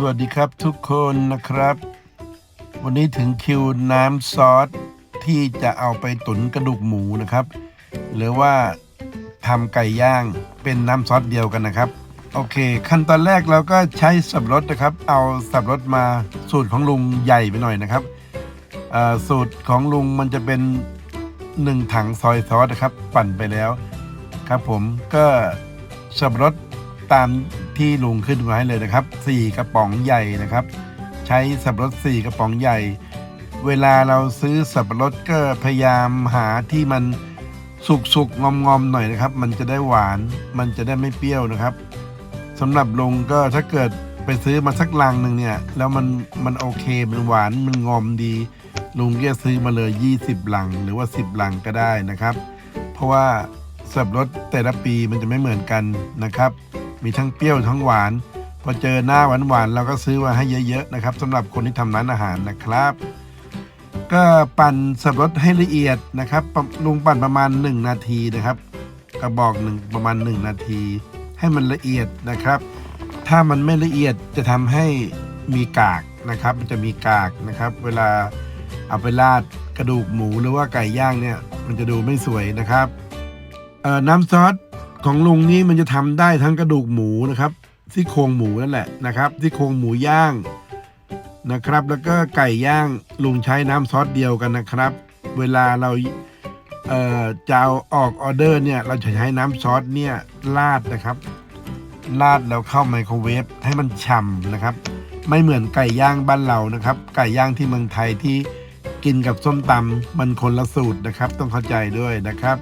สวัสดีครับทุกคนนะครับ วันนี้ถึงคิวน้ำซอสที่จะเอาไปตุ๋นกระดูกหมูนะครับ หรือว่าทำไก่ย่างเป็นน้ำซอสเดียวกันนะครับ โอเค ขั้นตอนแรกเราก็ใช้สับรดนะครับ เอาสับรดมาสูตรของลุงใหญ่ไปหน่อยนะครับสูตรของลุงมันจะเป็นหนึ่งถังซอยซอสนะครับ ปั่นไปแล้วครับผมก็สับรดตาม ที่ลุงขึ้นมาให้เลยนะครับ 4 กระป๋องใหญ่นะครับ ใช้สับปะรด4 กระป๋องใหญ่ เวลาเราซื้อสับปะรดก็พยายามหาที่มันสุกๆงอมๆหน่อยนะครับ มันจะได้หวาน มันจะได้ไม่เปรี้ยวนะครับสำหรับลุงก็ถ้าเกิดไปซื้อมาสักลังหนึ่งเนี่ย แล้วมันมันโอเคมันหวานมันงอมดีลุงก็จะซื้อมาเลย 20ลังหรือว่า 10ลังก็ได้นะครับ เพราะว่าสับรดแต่ละปีมันจะไม่เหมือนกันนะครับ มีทั้งเปรี้ยวทั้งหวาน พอเจอหน้าหวานหวานๆเราก็ซื้อมาให้เยอะๆนะครับสำหรับคนที่ทำร้านอาหารนะครับ ก็ปั่นสับปะรดให้ละเอียดนะครับลุงปั่นประมาณ 1 นาทีนะครับ กระบอกหนึ่งประมาณ 1 นาที ให้มันละเอียดนะครับ ถ้ามันไม่ละเอียดจะทำให้มีกากนะครับ มันจะมีกากนะครับ เวลาเอาไปราดกระดูกหมูหรือว่าไก่ย่างเนี่ย มันจะดูไม่สวยนะครับน้ำซอส ของลุงนี่มันจะทำได้ทั้งกระดูกหมูนะครับซี่โครงหมูนั่นแหละนะครับซี่โครงหมูย่างนะครับ แล้วก็ไก่ย่างลุงใช้น้ำซอสเดียวกันนะครับ เวลาเราเอ่อจะเอาออกออเดอร์เนี่ยเราจะใช้น้ำซอสเนี่ยราดนะครับราดแล้วเข้าไมโครเวฟให้มันฉ่ำนะครับ ไม่เหมือนไก่ย่างบ้านเรานะครับ ไก่ย่างที่เมืองไทยที่กินกับส้มตำมันคนละสูตรนะครับ ต้องเข้าใจด้วยนะครับ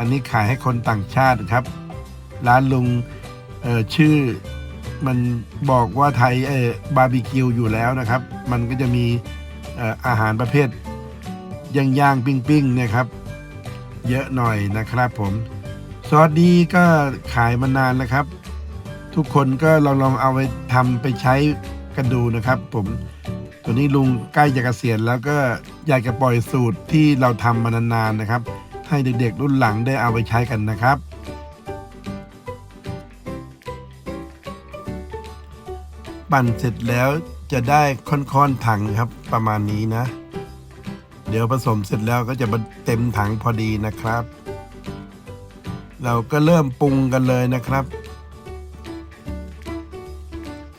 อันนี้ขายให้คนต่างชาติครับ ร้านลุงเอ่อชื่อมันบอกว่าไทยเอ่อบาร์บีคิวอยู่แล้วนะครับ มันก็จะมีอาหารประเภทย่างย่างๆปิ้งๆเนี่ยครับ เยอะหน่อยนะครับผม ซอสดีก็ขายมานานแล้วครับ ทุกคนก็ลองลองเอาไปทำไปใช้กันดูนะครับ ผมตัวนี้ลุงใกล้จะเกษียณแล้วก็อยากจะปล่อยสูตรที่เราทำมานานๆนะครับ ให้เด็กๆ รุ่นหลังได้เอาไปใช้กันนะครับ ปั่นเสร็จแล้วจะได้ค่อนๆถังครับประมาณนี้นะ เดี๋ยวผสมเสร็จแล้วก็จะเต็มถังพอดีนะครับ เราก็เริ่มปรุงกันเลยนะครับ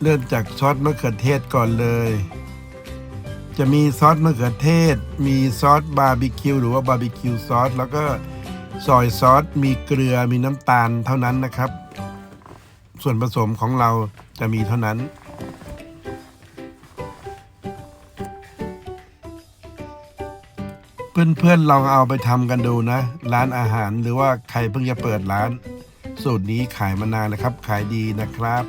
เริ่มจากซอสมะเขือเทศก่อนเลย จะมีซอสมะเขือเทศ มีซอสบาร์บีคิวหรือว่าบาร์บีคิวซอสแล้วก็ซอยซอสมีเกลือมีน้ำตาลเท่านั้นนะครับ ส่วนผสมของเราจะมีเท่านั้น เพื่อนๆลองเอาไปทำกันดูนะ ร้านอาหารหรือว่าใครเพิ่งจะเปิดร้าน สูตรนี้ขายมานานแล้วครับ ขายดีนะครับ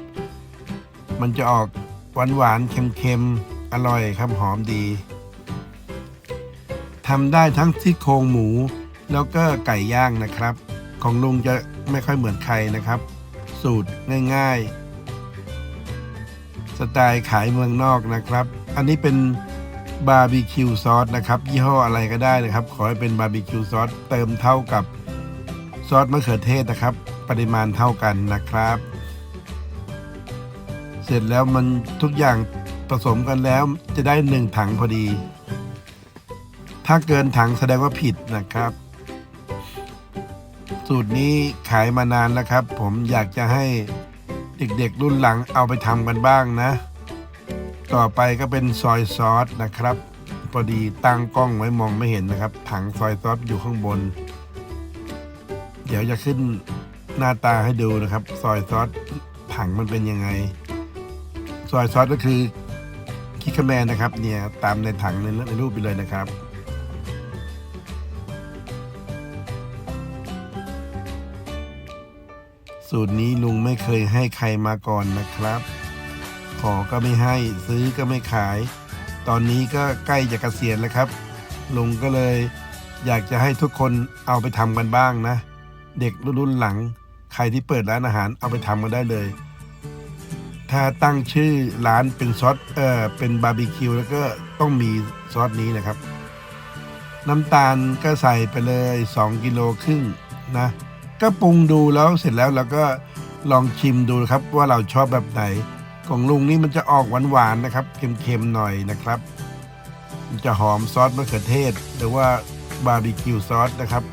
มันจะออกหวานหวานๆเค็มๆ อร่อยครับหอมดีทำได้ทั้งซี่โครงหมู แล้วก็ไก่ย่างนะครับ ของลุงจะไม่ค่อยเหมือนใครนะครับ สูตรง่ายๆ สไตล์ขายเมืองนอกนะครับ อันนี้เป็นบาร์บีคิวซอสนะครับ ยี่ห้ออะไรก็ได้นะครับ ขอให้เป็นบาร์บีคิวซอสเติมเท่ากับซอสมะเขือเทศนะครับ ปริมาณเท่ากันนะครับ เสร็จแล้วมันทุกอย่าง ผสมกันแล้วจะได้หนึ่งถังพอดี ถ้าเกินถังแสดงว่าผิดนะครับ สูตรนี้ขายมานานแล้วครับ ผมอยากจะให้เด็กๆรุ่นหลังเอาไปทำกันบ้างนะ ต่อไปก็เป็นซอยซอสนะครับ พอดีตั้งกล้องไว้มองไม่เห็นนะครับ ถังซอยซอสอยู่ข้างบน เดี๋ยวจะขึ้นหน้าตาให้ดูนะครับ ซอยซอสถังมันเป็นยังไง ซอยซอสก็คือ คิคาแมนนะครับเนี่ยตามในถังในในรูปไปเลยนะครับสูตรนี้ลุงไม่เคยให้ใครมาก่อนนะครับ ขอก็ไม่ให้ซื้อก็ไม่ขาย ตอนนี้ก็ใกล้จะเกษียณแล้วครับ ลุงก็เลยอยากจะให้ทุกคนเอาไปทำกันบ้างนะ เด็กรุ่นหลัง ใครที่เปิดร้านอาหารเอาไปทำกันได้เลย ถ้าตั้งชื่อร้านเป็นซอสเออเป็นบาร์บีคิวแล้วก็ต้องมีซอสนี้นะครับ น้ำตาลก็ใส่ไปเลย 2 กิโลครึ่งนะ ก็ปรุงดูแล้วเสร็จแล้วเราก็ลองชิมดูครับว่าเราชอบแบบไหน ของลุงนี่มันจะออกหวานๆนะครับเค็มๆหน่อยนะครับ มันจะหอมซอสมะเขือเทศ หรือว่าบาร์บีคิวซอสนะครับ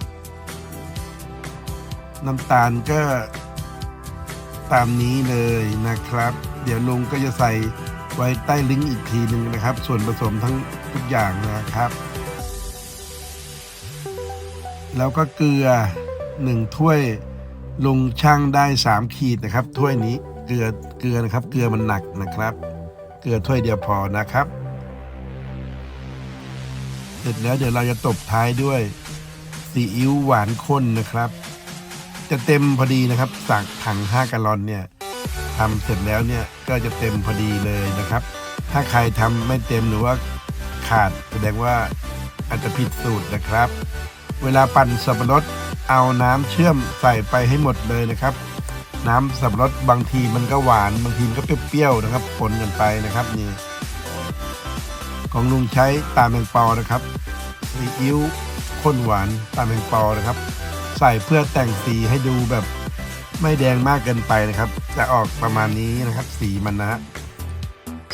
น้ำตาลก็ ตามนี้เลยนะครับ เดี๋ยวลุงก็จะใส่ไว้ใต้ลิงก์อีกทีหนึ่งนะครับ ส่วนผสมทั้งทุกอย่างนะครับ แล้วก็เกลือหนึ่งถ้วยลุงช่างได้สามขีดนะครับถ้วยนี้เกลือเกลือนะครับ เกลือมันหนักนะครับ เกลือถ้วยเดียวพอนะครับ เสร็จแล้วเดี๋ยวเราจะตบท้ายด้วยซีอิ๊วหวานข้นนะครับ จะเต็มพอดีนะครับจากถัง 5กะลอนเนี่ยทำเสร็จแล้วเนี่ยก็จะเต็มพอดีเลยนะครับ ถ้าใครทำไม่เต็มหรือว่าขาดแสดงว่าอาจจะผิดสูตรนะครับ เวลาปั่นสับปะรดเอาน้ำเชื่อมใส่ไปให้หมดเลยนะครับ น้ำสับปะรดบางทีมันก็หวานบางทีมันก็เปรี้ยวๆนะครับปนกันไปนะครับนี่ของลุงใช้ตาแมงปอนะครับซีอิ๊วข้นหวานตาแมงปอนะครับ ใส่เพื่อแต่งสีให้ดูแบบไม่แดงมากเกินไปนะครับ จะออกประมาณนี้นะครับ สีมันนะ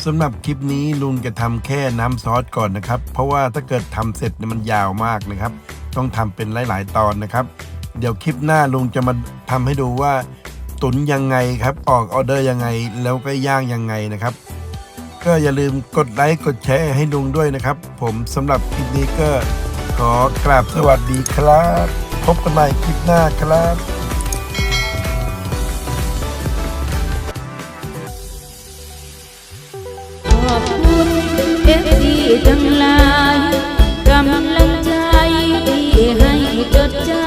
สำหรับคลิปนี้ลุงจะทำแค่น้ำซอสก่อนนะครับ เพราะว่าถ้าเกิดทำเสร็จมันยาวมากนะครับ ต้องทำเป็นหลาย ๆ ตอนนะครับ เดี๋ยวคลิปหน้าลุงจะมาทำให้ดูว่า ตุนยังไงครับ ออกออเดอร์ยังไง แล้วก็ย่างยังไงนะครับ ก็อย่าลืมกดไลค์กดแชร์ให้ลุงด้วยนะครับ ผมสำหรับคลิปนี้ก็ขอกราบสวัสดีครับ พบกันใหม่คลิปหน้าครับทั้ง